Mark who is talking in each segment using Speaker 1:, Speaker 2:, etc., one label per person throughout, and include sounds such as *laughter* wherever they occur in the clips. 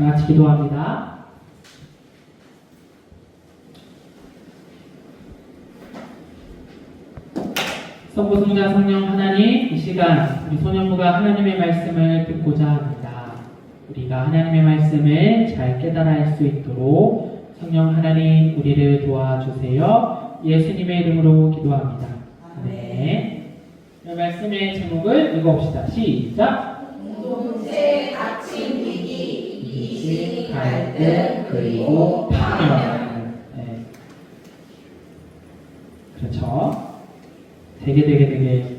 Speaker 1: 다 같이 기도합니다. 성부, 성자, 성령 하나님 이 시간 우리 소년부가 하나님의 말씀을 듣고자 합니다. 우리가 하나님의 말씀을 잘 깨달아 할 수 있도록 성령 하나님 우리를 도와주세요. 예수님의 이름으로 기도합니다. 네. 말씀의 제목을 읽어봅시다. 시작.
Speaker 2: 이기심,
Speaker 1: 갈등 그리고 파멸. 네. 그렇죠. 되게 되게 되게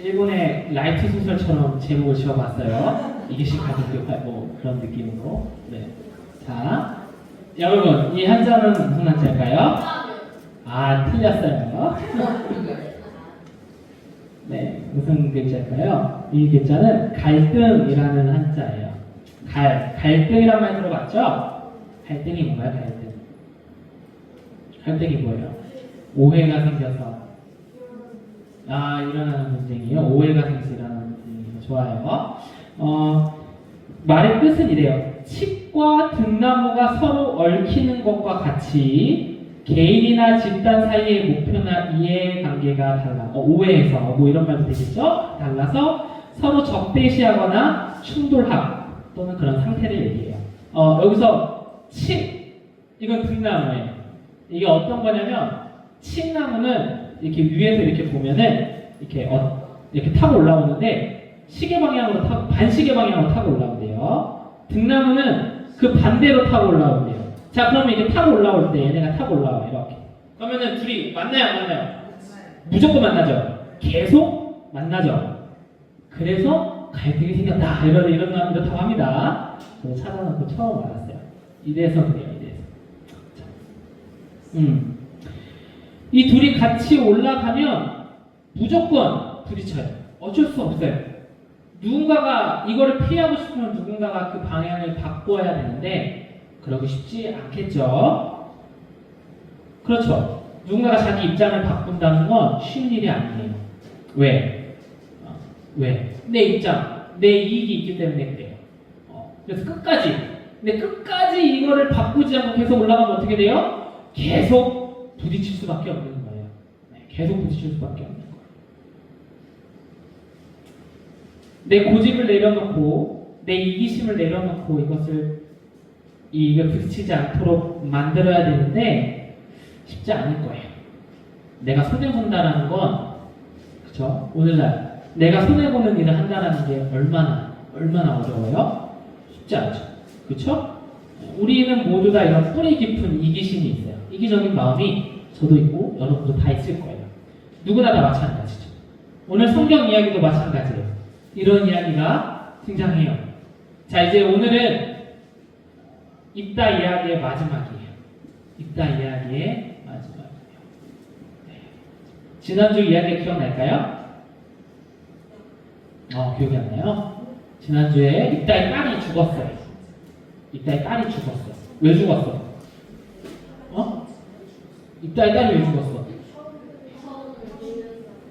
Speaker 1: 일본의 라이트 소설처럼 제목을 지어봤어요. 이기심 갈등 뭐 그런 느낌으로. 네. 자, 여러분 이 한자는 무슨 한자일까요? 아 틀렸어요. *laughs* 네, 무슨 글자일까요? 이 글자는 갈등이라는 한자예요. 갈, 갈등이란 말 들어봤죠? 갈등이 뭔가요, 갈등? 갈등이 뭐예요? 오해가 생겨서. 아, 일어나는 분쟁이요? 오해가 일어나는 분쟁이요. 좋아요. 어, 말의 뜻은 이래요. 칡과 등나무가 서로 얽히는 것과 같이 개인이나 집단 사이의 목표나 이해관계가 달라. 어, 오해해서 뭐 이런 말도 되겠죠? 달라서 서로 적대시하거나 충돌하고 또는 그런 상태를 얘기해요. 어, 여기서 칡 이건 등나무예요. 이게 어떤 거냐면 칡나무는 이렇게 위에서 이렇게 보면은 이렇게 어, 이렇게 타고 올라오는데 시계 방향으로 타고 반시계 방향으로 타고 올라온대요. 등나무는 그 반대로 타고 올라온대요. 자, 그러면 이렇게 타고 올라올 때 얘네가 타고 올라와요. 이렇게. 그러면은 둘이 만나요, 안 만나요? 무조건 만나죠. 계속 만나죠. 그래서 갈등이 생겼다. 이런 이런 말 이렇다고 합니다. 저도 찾아놓고 처음 알았어요. 이래서 그래요. 이래서. 자. 음. 이 둘이 같이 올라가면 무조건 부딪혀요. 어쩔 수 없어요. 누군가가 이거를 피하고 싶으면 누군가가 그 방향을 바꿔야 되는데 그러기 쉽지 않겠죠. 그렇죠. 누군가가 자기 입장을 바꾼다는 건 쉬운 일이 아니에요. 왜? 어, 왜? 내 입장, 내 이익이 있기 때문에 그래요. 어, 그래서 끝까지, 근데 끝까지 이거를 바꾸지 않고 계속 올라가면 어떻게 돼요? 계속 부딪힐 수밖에 없는 거예요. 네, 계속 부딪힐 수밖에 없는 거예요. 내 고집을 내려놓고 내 이기심을 내려놓고 이것을 이게 부딪히지 않도록 만들어야 되는데 쉽지 않을 거예요. 내가 손해 본다라는 건 그죠? 오늘날 내가 손해 보는 일을 한다라는 게 얼마나 얼마나 어려워요? 쉽지 않죠. 그렇죠? 우리는 모두 다 이런 뿌리 깊은 이기심이 있어요. 이기적인 마음이 저도 있고 여러분도 다 있을 거예요. 누구나 다 마찬가지죠. 오늘 성경 이야기도 마찬가지예요. 이런 이야기가 등장해요. 자, 이제 오늘은 입다 이야기의 마지막이에요. 입다 이야기의 마지막이에요. 네. 지난주 이야기 기억날까요? 어, 기억이 안 나요? 지난주에 입다의 딸이 죽었어요. 입다의 딸이 죽었어. 왜 죽었어? 어? 입다의 딸이 왜 죽었어?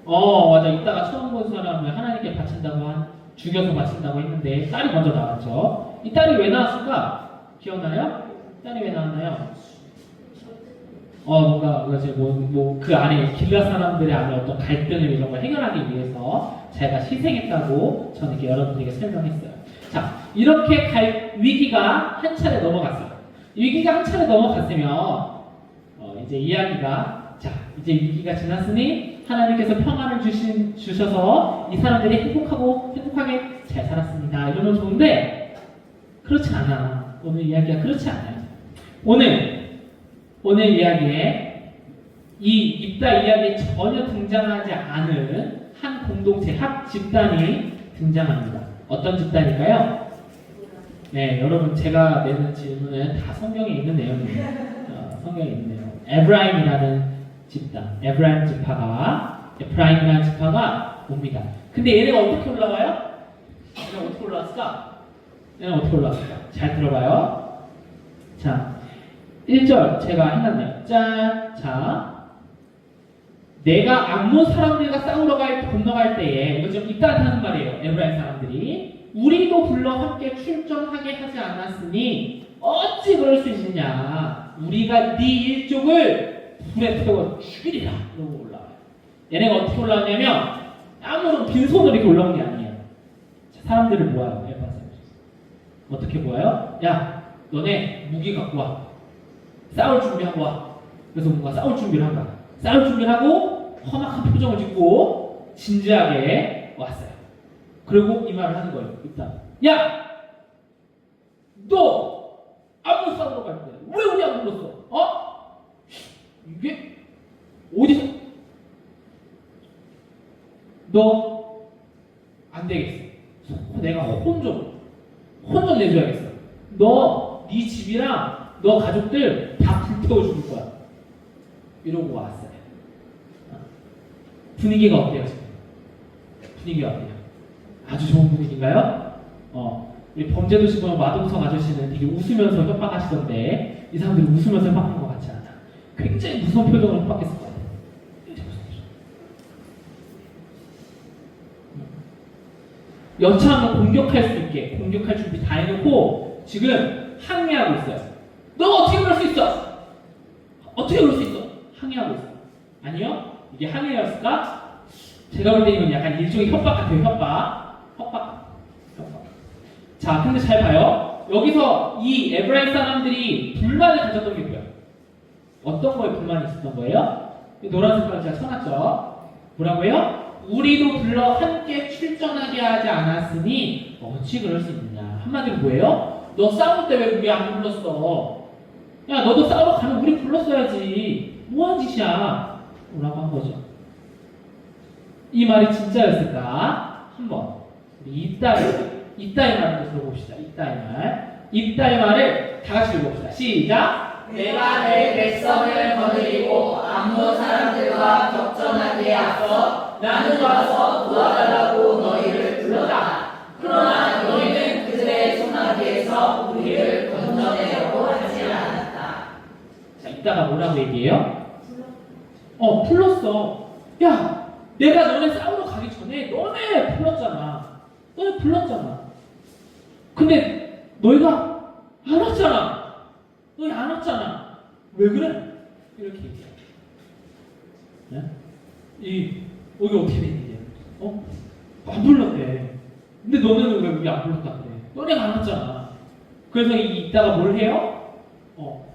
Speaker 1: 어, 맞아. 이따가 처음 본 사람을 하나님께 바친다고 한, 죽여서 바친다고 했는데, 딸이 먼저 나왔죠. 이 딸이 왜 나왔을까? 기억나요? 딸이 왜 나왔나요? 어, 뭔가, 뭐지, 뭐, 뭐, 그 안에, 길라 사람들의 안에 어떤 갈등을 이런 걸 해결하기 위해서 자기가 희생했다고 저는 이렇게 여러분들에게 설명했어요. 자, 이렇게 갈, 위기가 한 차례 넘어갔어요. 위기가 한 차례 넘어갔으면, 어, 이제 이야기가, 자, 이제 위기가 지났으니, 하나님께서 평안을 주신, 주셔서 이 사람들이 행복하고 행복하게 잘 살았습니다. 이러면 좋은데, 그렇지 않아. 오늘 이야기가 그렇지 않아요. 오늘, 오늘 이야기에 이 입다 이야기에 전혀 등장하지 않은 한 공동체, 합 집단이 등장합니다. 어떤 집단일까요? 네, 여러분 제가 내는 질문은 다 성경에 있는 내용이에요. 어, 성경에 있는 내용. 에브라임이라는 집단, 에브라임 지파가 에프라임이라는 지파가 옵니다. 근데 얘네가 어떻게 올라와요? 얘네가 어떻게 올라왔을까? 얘네가 어떻게 올라왔을까? 잘 들어봐요. 자, 1절 제가 해놨네요. 짠, 자, 내가 암몬 사람들과 싸우러 갈 건너갈 때에 이거 좀 이따 하는 말이에요. 에브라임 사람들이 우리도 불러 함께 출전하게 하지 않았으니 어찌 그럴 수 있느냐? 우리가 네 일족을 불에 태워 죽이리라. 이러고 올라와요. 얘네가 어떻게 올라왔냐면 아무런 빈손으로 이렇게 올라온 게 아니에요. 자, 사람들을 모아요. 에브라임 사람들. 어떻게 모아요? 야, 너네 무기 갖고 와. 싸울 준비하고 와. 그래서 뭔가 싸울 준비를 한 거야. 싸울 준비를 하고 험악한 표정을 짓고 진지하게 왔어요. 그리고 이 말을 하는 거예요. 일단 야, 너 아무 싸우러 갈때왜 우리 안 불렀어? 어? 이게 어디서? 너 안 되겠어. 내가 혼 좀, 혼좀 내줘야겠어. 너, 네 집이랑 너 가족들 다 불태워 죽일 거야. 이러고 왔어요. 어. 분위기가 어때요? 분위기가 어때요? 아주 좋은 분위기인가요? 어, 우리 범죄도시범 마동석 아저씨는 되게 웃으면서 협박하시던데 이 사람들이 웃으면서 협박한 것 같지 않아. 굉장히 무서운 표정으로 협박했을 무서운 표정. 여차하면 공격할 수 있게 공격할 준비 다 해놓고 지금 항의하고 있어요. 너 어떻게 그럴 수 있어? 어떻게 그럴 수 있어? 항의하고 있어. 아니요? 이게 항의였을까? 제가 볼 때 이건 약간 일종의 협박 같아요. 협박. 협박. 협박. 자, 근데 잘 봐요. 여기서 이 에브라임 사람들이 불만을 가졌던 게 뭐예요? 어떤 거에 불만이 있었던 거예요? 이 노란 색깔을 제가 쳐놨죠. 뭐라고요? 우리도 불러 함께 출전하게 하지 않았으니 어찌 그럴 수 있느냐. 한마디로 뭐예요? 너 싸울 때 왜 우리 안 불렀어? 야, 너도 싸우러 가면 우리 불렀어야지. 뭐한 짓이야? 라고 한 거죠. 이 말이 진짜였을까? 한번 우리 이따이 이따이 말을 들어봅시다. 이따이 말. 이따이 말을 다 같이 읽어봅시다. 시작.
Speaker 2: 내가 내 백성을 거느리고 암몬 사람들과 격전하기에 앞서 나는 와서 도와달라고 너희를 불렀다. 그러나
Speaker 1: 이따가 뭐라고 얘기해요? 어, 불렀어. 야, 내가 너네 싸우러 가기 전에 너네 불렀잖아. 너네 불렀잖아. 근데 너희가 안 왔잖아. 너희 안 왔잖아. 왜 그래? 이렇게 얘기해. 네? 이, 여기 어떻게 된 일이야? 어? 안 불렀대. 근데 너네는 왜 우리 안 불렀다 그래? 너네가 안 왔잖아. 그래서 이, 이따가 뭘 해요? 어,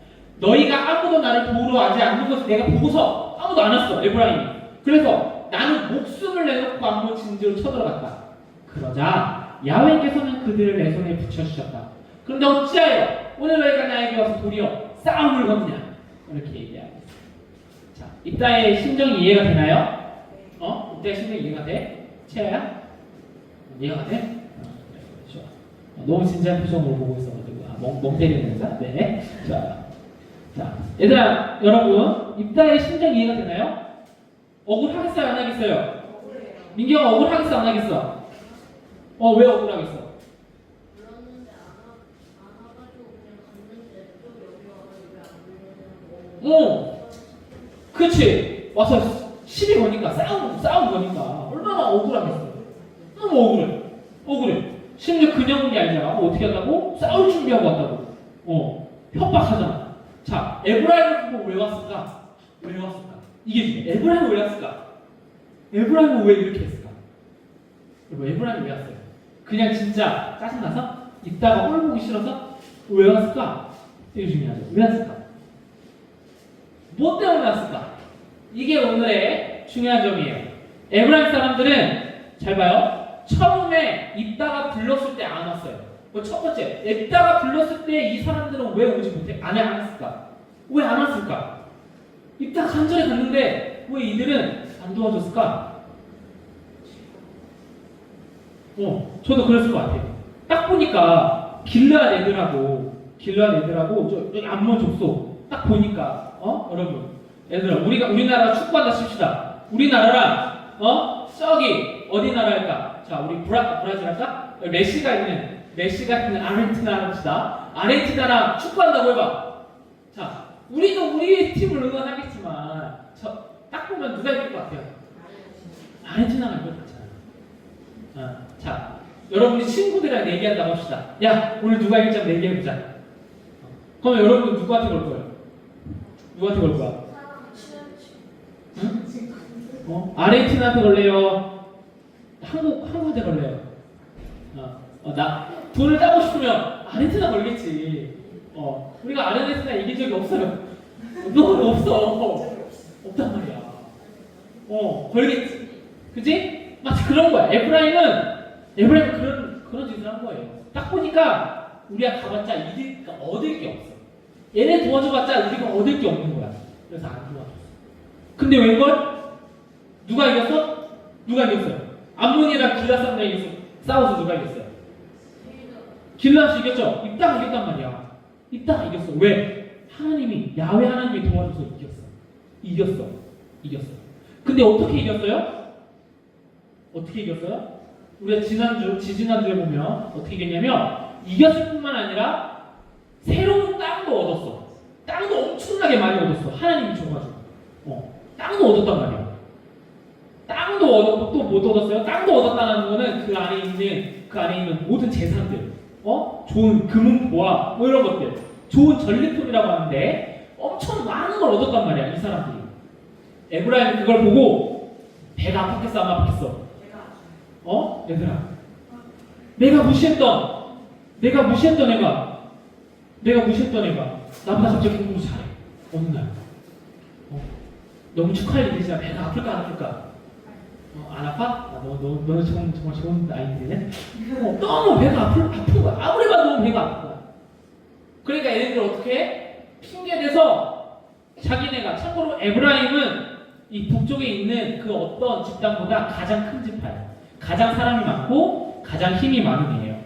Speaker 1: 너희가 아무도 나를 도우러 하지 않는 것을 내가 보고서 아무도 안 왔어 에브라임이 그래서 나는 목숨을 내놓고 암몬 진지로 쳐들어갔다 그러자 야훼께서는 그들을 내 손에 붙여주셨다 그런데 어찌하여 오늘 너희가 나에게 와서 도리어 싸움을 거느냐 이렇게 얘기하고 자 이따의 심정이 이해가 되나요? 어? 이따의 심정이 이해가 돼? 채아야? 이해가 돼? 어, 너무 진지한 표정으로 보고 있어가지고 아, 멍, 멍 때리는 건가? 네 자. 자, 얘들아, 여러분, 입다의 심정 이해가 되나요? 억울하겠어요, 안 하겠어요? 민경아, 억울하겠어, 안 하겠어? 어, 왜 억울하겠어? 어, 그치. 와서 시비 거니까, 싸움, 싸움 거니까. 얼마나 억울하겠어. 너무 억울해. 억울해. 심지어 그냥 온게 아니라, 뭐 어떻게 한다고? 싸울 준비하고 왔다고. 어, 협박하잖아. 자, 에브라임을 보고 왜 왔을까? 왜 왔을까? 이게 중요해. 에브라임은 왜 왔을까? 에브라임은 왜 이렇게 했을까? 여러분, 에브라임이 왜 왔어요? 그냥 진짜 짜증나서? 이따가 꼴 보기 싫어서? 왜 왔을까? 이게 중요하죠. 왜 왔을까? 뭐 때문에 왔을까? 이게 오늘의 중요한 점이에요. 에브라임 사람들은 잘 봐요. 처음에 입다가 불렀을 때 안 왔어요. 뭐 첫 번째, 입다가 불렀을 때 이 사람들은 왜 오지 못해? 안, 안 왔을까? 왜 안 왔을까? 입다가 간절히 갔는데 왜 이들은 안 도와줬을까? 어, 저도 그랬을 것 같아요. 딱 보니까 길르앗 애들하고 길르앗 애들하고 저 여기 암몬 족속 딱 보니까 어 여러분 얘들아 우리가 우리나라 축구한다 칩시다. 우리나라랑 어 저기 어디 나라일까? 자 우리 브라 브라질 할까? 메시가 있는 메시가 있는 아르헨티나 합시다. 아르헨티나랑 축구한다고 해봐. 자 우리도 우리 팀을 응원하겠지만 저 딱 보면 누가 이길 것 같아요? 아르헨티나가 이길 것 같잖아요. 어, 자, 여러분이 친구들이랑 얘기한다고 합시다. 야, 오늘 누가 이길지 한번 얘기해보자. 어, 그러면 여러분 누구한테 걸 거예요? 누구한테 걸 거야? 응? 어? 아르헨티나한테 걸래요? 한국, 한국한테 걸래요? 어, 어, 나 돈을 따고 싶으면 아르헨티나 걸겠지. 어, 우리가 아르헨티나 이긴 적이 없어요. *laughs* 너 없어. 없단 말이야. 어, 걸겠지. 그지? 마치 그런 거야. 에브라임은, 에브라임은 그런, 그런 짓을 한 거예요. 딱 보니까 우리가 가봤자 이들, 그러니까 얻을 게 없어. 얘네 도와줘봤자 우리가 얻을 게 없는 거야. 그래서 안 도와줬어. 근데 웬걸? 누가 이겼어? 누가 이겼어요? 암몬이랑 이겼어. 싸워서 누가 이겼어요? 길라시 이겼죠? 입다가 이겼단 말이야. 입다가 이겼어. 왜? 하나님이 야외 하나님이 도와줘서 이겼어. 이겼어. 이겼어. 근데 어떻게 이겼어요? 어떻게 이겼어요? 우리가 지난주, 지지난주에 보면 어떻게 이겼냐면 이겼을 뿐만 아니라 새로운 땅도 얻었어. 땅도 엄청나게 많이 얻었어. 하나님이 줘가지고. 어, 땅도 얻었단 말이야. 땅도 얻었고 또 못 얻었어요? 땅도 얻었다는 거는 그 안에 있는 그 안에 있는 모든 재산들, 어, 좋은 금은 보아, 뭐 이런 것들, 좋은 전리품이라고 하는데 엄청 많은 걸 얻었단 말이야 이 사람들이. 에브라임 그걸 보고 배가 아팠겠어 안 아팠겠어? 어, 얘들아, 내가 무시했던, 내가 무시했던 애가, 내가 무시했던 애가 나보다 갑자기 공부 잘해 어느 날. 어, 너무 축하할 일이지만 배가 아플까 안 아플까? 어, 안 아파? 아, 너, 너, 너는 정말, 정말 좋은 아이들이네? 어, 너무 배가 아플, 아픈 거야. 아무리 봐도 너무 배가 아픈 거야. 그러니까 얘네들 어떻게 해? 핑계대서 자기네가, 참고로 에브라임은 이 북쪽에 있는 그 어떤 집단보다 가장 큰 집파예요. 가장 사람이 많고, 가장 힘이 많은 애예요.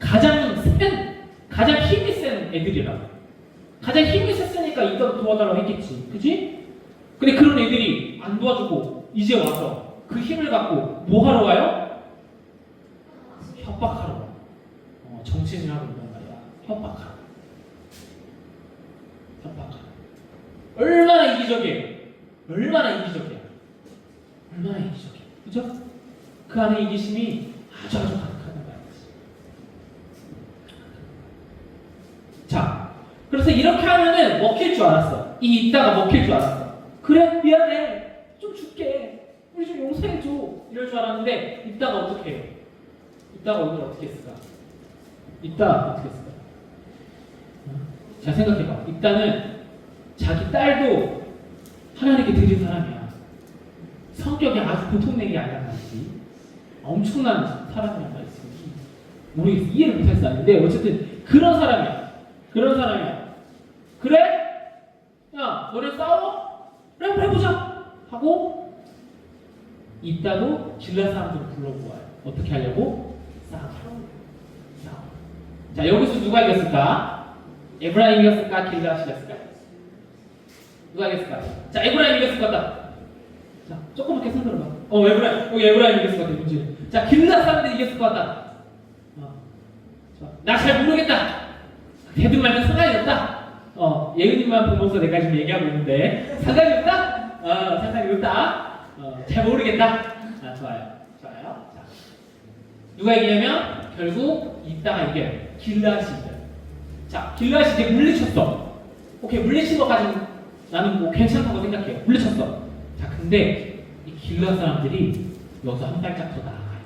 Speaker 1: 가장 센, 가장 힘이 센 애들이라고. 가장 힘이 셌으니까 이거 도와달라고 했겠지. 그지? 근데 그런 애들이 안 도와주고, 이제 와서 그 힘을 갖고 뭐 하러 와요? 협박하러 와. 어, 정치인이라고 있단 말이야. 협박하러. 협박하러. 얼마나 이기적이에요. 얼마나 이기적이야. 얼마나 이기적이야. 그죠? 그 안에 이기심이 아주 아주 가득하단 말이지. 자, 그래서 이렇게 하면은 먹힐 줄 알았어. 이 있다가 먹힐 줄 알았어. 그래, 미안해. 좀 줄게. 우리 좀 용서해줘. 이럴 줄 알았는데, 이따가 어떻게 해요? 이따가 오늘 어떻게 했을까? 이따 어떻게 했을까? 어? 잘 생각해봐. 이따는 자기 딸도 하나님께 드린 사람이야. 성격이 아주 보통내기 아니란 말이지. 엄청난 사람이란 말이지. 모르겠어. 이해를 수 아닌데, 어쨌든 그런 사람이야. 그런 사람이야. 그래? 야, 너네 싸워? 그래, 해보자. 하고, 이따도 길라 사람들을 불러모아요. 어떻게 하려고? 싸워. 싸워. 자, 여기서 누가 이겼을까? 에브라임 이겼을까? 길라 이겼을까? 누가 이겼을까? 자, 에브라임 이겼을 것 같다. 자, 조금만 계산 들어봐. 어, 에브라임. 어, 에브라임 이겼을 것 같아, 문제. 자, 길라 사람들이 이겼을 것 같다. 어. 나잘 모르겠다. 대든 말든 상관이 없다. 어, 예은님만 보면서 내가 지금 얘기하고 있는데 상관이 없다? 어, 상관이 없다. 어, 잘 모르겠다. 아, 좋아요. 좋아요. 자, 누가 이기냐면 결국 이따가 이겨요. 길라시 이겨요. 자, 길라시 이제 물리쳤어. 오케이, 물리친 것까지 나는 뭐 괜찮다고 생각해요. 물리쳤어. 자, 근데 이 길라 사람들이 여기서 한 발짝 더 나아가요.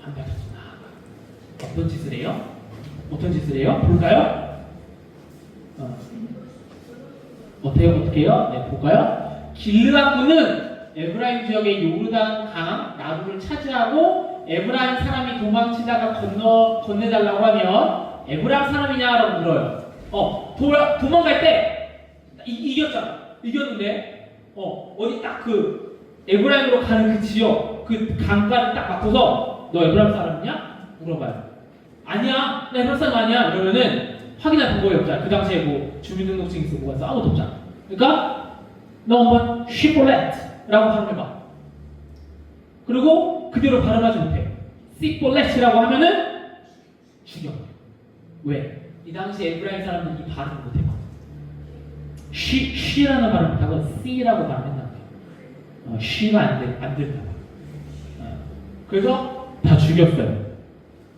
Speaker 1: 한 발짝 더 나아가. 어떤 짓을 해요? 어떤 짓을 해요? 볼까요? 어. 어때요? 어떻게 해요? 네, 볼까요? 길르앗군은 에브라임 지역의 요르단 강 나루를 차지하고 에브라임 사람이 도망치다가 건너 건네달라고 하면 에브라임 사람이냐라고 물어요. 어, 도, 도망갈 때 이, 이겼잖아. 이겼는데 어 어디 딱 그 에브라임으로 가는 그 지역 그 강가를 딱 맞춰서 너 에브라임 사람이냐? 물어봐요. 아니야, 나 에브라임 사람 아니야. 이러면은 확인할 방법이 없잖아. 그 당시에 뭐 주민등록증 있어 뭐가 아무것도 없잖아. 그러니까 너 한번 쉬볼렛 라고 발음해봐. 그리고 그대로 발음하지 못해. 시볼렛이라고 하면은 죽여. 왜? 이 당시 에브라임 사람들이 이 발음을 못해봐. 쉬, 쉬라는 발음 못하고 C라고 발음했단 말이야. 어, 쉬면 안, 돼, 안 된다고. 어, 그래서 다 죽였어요.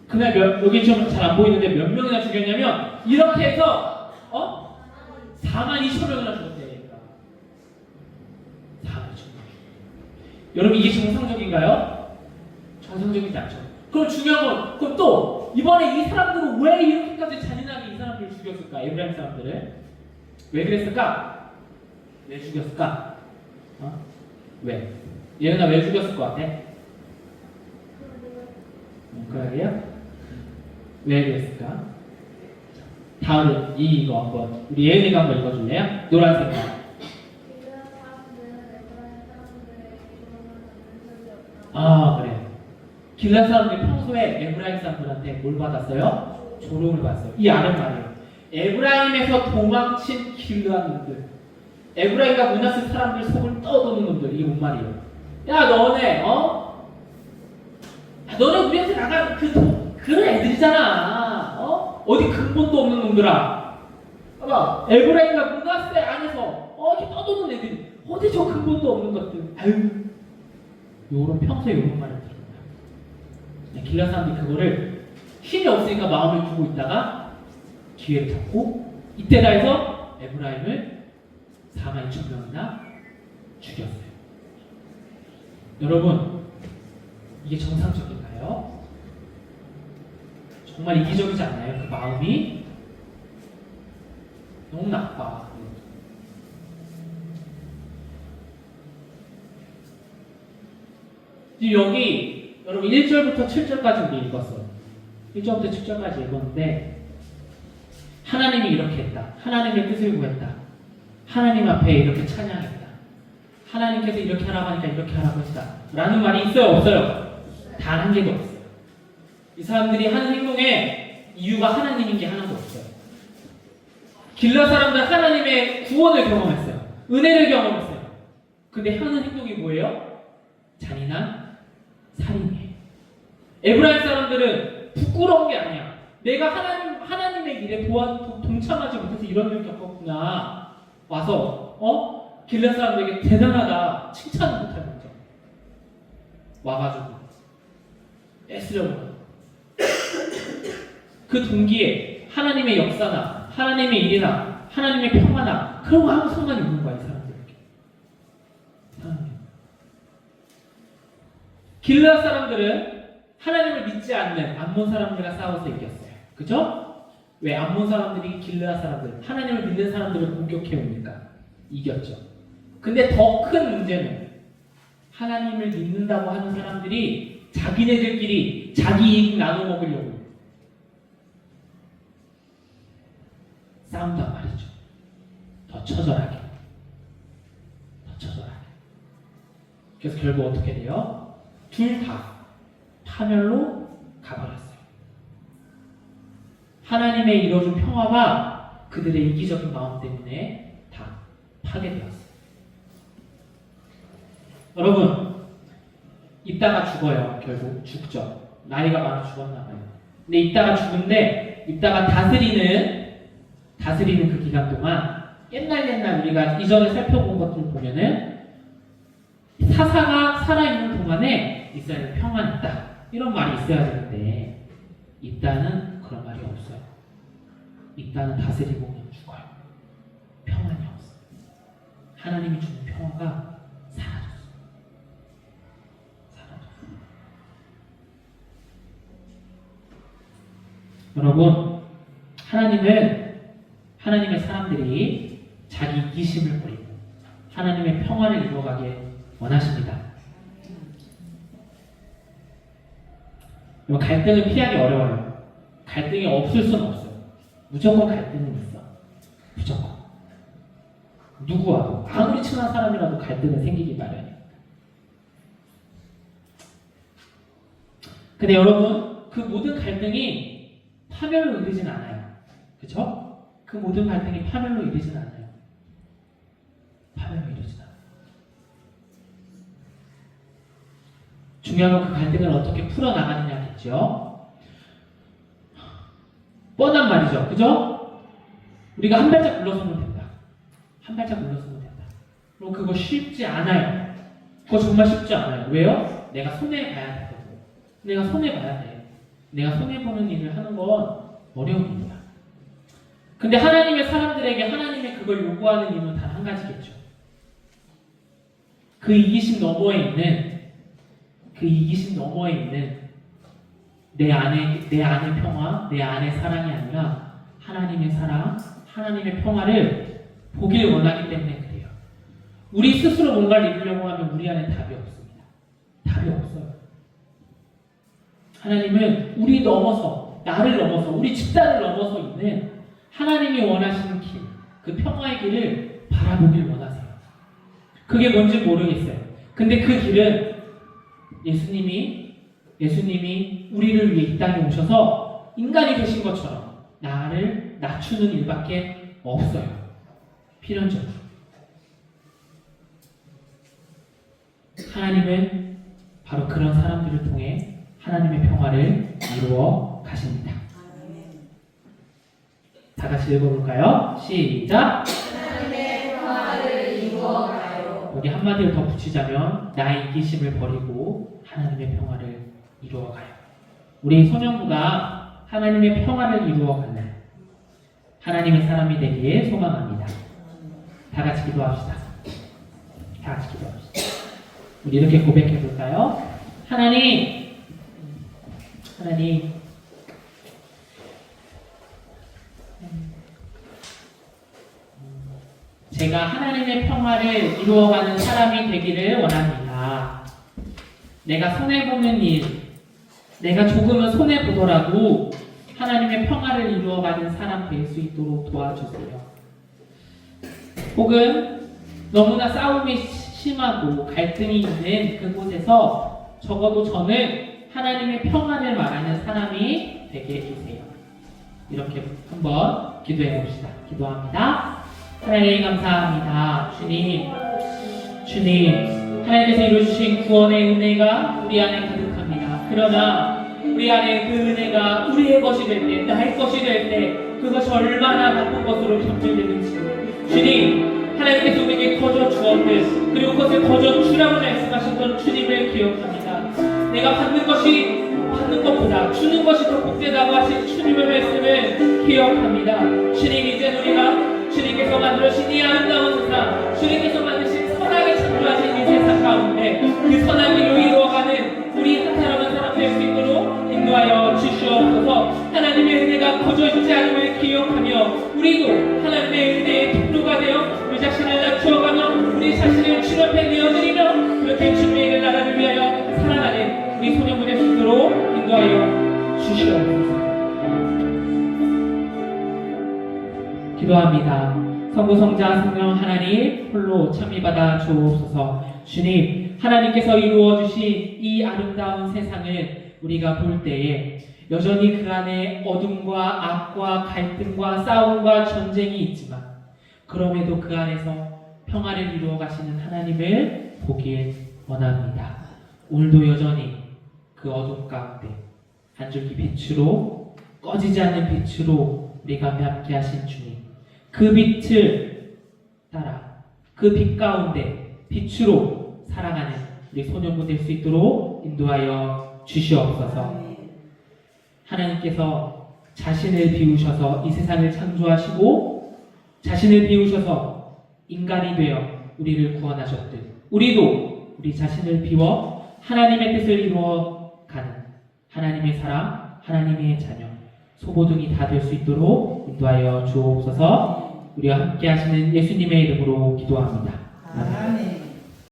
Speaker 1: 그날 몇, 여기 좀 잘 안 보이는데 몇 명이나 죽였냐면 이렇게 해서 어? 4만 2천 명이나 죽었대요. 얘가. 4만 2천 명. 여러분 이게 정상적인가요? 정상적이지 않죠. 그럼 중요한 건 그럼 또 이번에 이 사람들은 왜 이렇게까지 잔인하게 이 사람들을 죽였을까? 에브라임 사람들을 왜 그랬을까? 왜 죽였을까? 어? 왜? 예은아 왜 죽였을 것 같아? 음, 그러게요? 왜 그랬을까? 다음 이 이거 한번 우리 예은이가 한번 읽어줄래요? 노란색 아 그래. 길라 사람들이 평소에 에브라임 사람들한테 뭘 받았어요? 조롱을 받았어요. 이 아는 말이에요. 에브라임에서 도망친 길라 놈들. 에브라임과 문하스 사람들 속을 떠도는 놈들. 이게 뭔 말이에요? 야 너네 어? 야, 너네 우리한테 나간 그 도- 그런 애들이잖아. 어? 어디 근본도 없는 놈들아. 봐봐. 에브라임과 문하스 안에서 어 이렇게 떠도는 애들이 어디 저 근본도 없는 것들. 아유 요런 평소에 요런 말을 거야 길라 사람들이 그거를 힘이 없으니까 마음을 두고 있다가 기회를 잡고 이때다 해서 에브라임을 4만 2천 명이나 죽였어요. 여러분, 이게 정상적인가요? 정말 이기적이지 않나요? 그 마음이 너무 나빠. 지금 여기 여러분 1절부터 7절까지 우리 읽었어요. 1절부터 7절까지 읽었는데 하나님이 이렇게 했다. 하나님의 뜻을 구했다. 하나님 앞에 이렇게 찬양했다. 하나님께서 이렇게 하라고 하니까 이렇게 하라고 했다. 라는 말이 있어요? 없어요? 단 한 개도 없어요. 이 사람들이 하는 행동에 이유가 하나님인 게 하나도 없어요. 길라 사람들 하나님의 구원을 경험했어요. 은혜를 경험했어요. 근데 하는 행동이 뭐예요? 잔인한 살인이에요. 에브라임 사람들은 부끄러운 게 아니야. 내가 하나님 하나님의 일에 도와 도- 동참하지 못해서 이런 일을 겪었구나. 와서 어 길라 사람들에게 대단하다 칭찬을 못할 거죠. 와가지고 애쓰려고 그 동기에 하나님의 역사나 하나님의 일이나 하나님의 평화나 그런 거 아무 상관이 없는 거야 이 사람들에게. 하나님. 길라 사람들은 하나님을 믿지 않는 암몬 사람들과 싸워서 이겼어요. 그죠? 왜 암몬 사람들이 길라 사람들, 하나님을 믿는 사람들을 공격해 옵니까? 이겼죠. 근데 더 큰 문제는 하나님을 믿는다고 하는 사람들이 자기네들끼리 자기 이익 나눠 먹으려고 싸운단 말이죠. 더 처절하게. 더 처절하게. 그래서 결국 어떻게 돼요? 둘 다 파멸로 가버렸어요. 하나님의 이루어준 평화가 그들의 이기적인 마음 때문에 다 파괴되었어요. 여러분, 이따가 죽어요. 결국 죽죠. 나이가 많아 죽었나 봐요. 근데 이따가 죽은데 이따가 다스리는 다스리는 그 기간 동안 옛날 옛날 우리가 이전에 살펴본 것들 보면은 사사가 살아있는 동안에 이스라엘 평안이 있다. 이런 말이 있어야 되는데 이따는 그런 말이 없어요. 이따는 다스리고 그냥 죽어요. 평안이 없어요. 하나님이 주는 평화가. 여러분, 하나님은 하나님의 사람들이 자기 이기심을 버리고 하나님의 평화를 이루어가길 원하십니다. 갈등을 피하기 어려워요. 갈등이 없을 수는 없어요. 무조건 갈등은 있어. 무조건. 누구와도 아무리 친한 사람이라도 갈등은 생기기 마련이에요. 근데 여러분 그 모든 갈등이 파멸로 이르진 않아요. 그렇죠? 그 모든 갈등이 파멸로 이르진 않아요. 파멸로 이르진 않아요. 중요한 건 그 갈등을 어떻게 풀어나가느냐 겠죠. 뻔한 말이죠. 그죠? 우리가 한 발짝 물러서면 된다. 한 발짝 물러서면 된다. 그럼 그거 쉽지 않아요. 그거 정말 쉽지 않아요. 왜요? 내가 손해 봐야 되거든. 내가 손해 봐야 돼. 내가 손해 보는 일을 하는 건 어려운 일이야. 근데 하나님의 사람들에게 하나님의 그걸 요구하는 이유는 단 한 가지겠죠. 그 이기심 너머에 있는 그 이기심 너머에 있는 내 안에 내 안의 평화, 내 안의 사랑이 아니라 하나님의 사랑, 하나님의 평화를 보길 원하기 때문에 그래요. 우리 스스로 뭔가를 이루려고 하면 우리 안에 답이 없습니다. 답이 없어요. 하나님은 우리 넘어서 나를 넘어서 우리 집단을 넘어서 있는 하나님이 원하시는 길, 그 평화의 길을 바라보길 원하세요. 그게 뭔지 모르겠어요. 근데 그 길은 예수님이 예수님이 우리를 위해 이 땅에 오셔서 인간이 되신 것처럼 나를 낮추는 일밖에 없어요. 필연적으로. 하나님은 바로 그런 사람들을 통해 하나님의 평화를 이루어 가십니다. 다 같이 읽어볼까요? 시작.
Speaker 2: 하나님의 평화를 이루어 가요.
Speaker 1: 여기 한마디를 더 붙이자면 나의 이기심을 버리고 하나님의 평화를 이루어가요. 우리 소년부가 하나님의 평화를 이루어가는 하나님의 사람이 되기에 소망합니다. 다 같이 기도합시다. 다 같이 기도합시다. 우리 이렇게 고백해 볼까요? 하나님, 하나님, 제가 하나님의 평화를 이루어가는 사람이 되기를 원합니다. 내가 손해보는 일, 내가 조금은 손해 보더라도 하나님의 평화를 이루어가는 사람 될 수 있도록 도와주세요. 혹은 너무나 싸움이 심하고 갈등이 있는 그곳에서 적어도 저는 하나님의 평화를 말하는 사람이 되게 해주세요. 이렇게 한번 기도해 봅시다. 기도합니다. 하나님 감사합니다. 주님, 주님, 하나님께서 이루어주신 구원의 은혜가 우리 안에 가득합니다. 그러나 우리 안에 그 은혜가 우리의 것이 될 때, 나의 것이 될 때, 그것이 얼마나 나쁜 것으로 변질되는지. 주님, 하나님께서 우리에게 거저 주었듯, 그리고 그것을 거저 주라고 말씀하셨던 주님을 기억합니다. 내가 받는 것이 받는 것보다 주는 것이 더 복되다고 하신 주님의 말씀을 기억합니다. 주님, 이제 우리가 주님께서 만들어주신 이 아름다운 세상, 주님께서 만드신 선하게 창조하신 성부성자 성령 하나님 홀로 참미받아 주옵소서. 주님 하나님께서 이루어 주신 이 아름다운 세상을 우리가 볼 때에 여전히 그 안에 어둠과 악과 갈등과 싸움과 전쟁이 있지만 그럼에도 그 안에서 평화를 이루어 가시는 하나님을 보길 원합니다. 오늘도 여전히 그 어둠 가운데 한 줄기 빛으로 꺼지지 않는 빛으로 우리가 함께 하신 주님 그 빛을 따라 그 빛 가운데 빛으로 살아가는 우리 소년부 될 수 있도록 인도하여 주시옵소서. 하나님께서 자신을 비우셔서 이 세상을 창조하시고 자신을 비우셔서 인간이 되어 우리를 구원하셨듯 우리도 우리 자신을 비워 하나님의 뜻을 이루어 가는 하나님의 사람, 하나님의 자녀, 소보등이 다 될 수 있도록 인도하여 주옵소서. 우리와 함께 하시는 예수님의 이름으로 기도합니다.
Speaker 2: 아멘.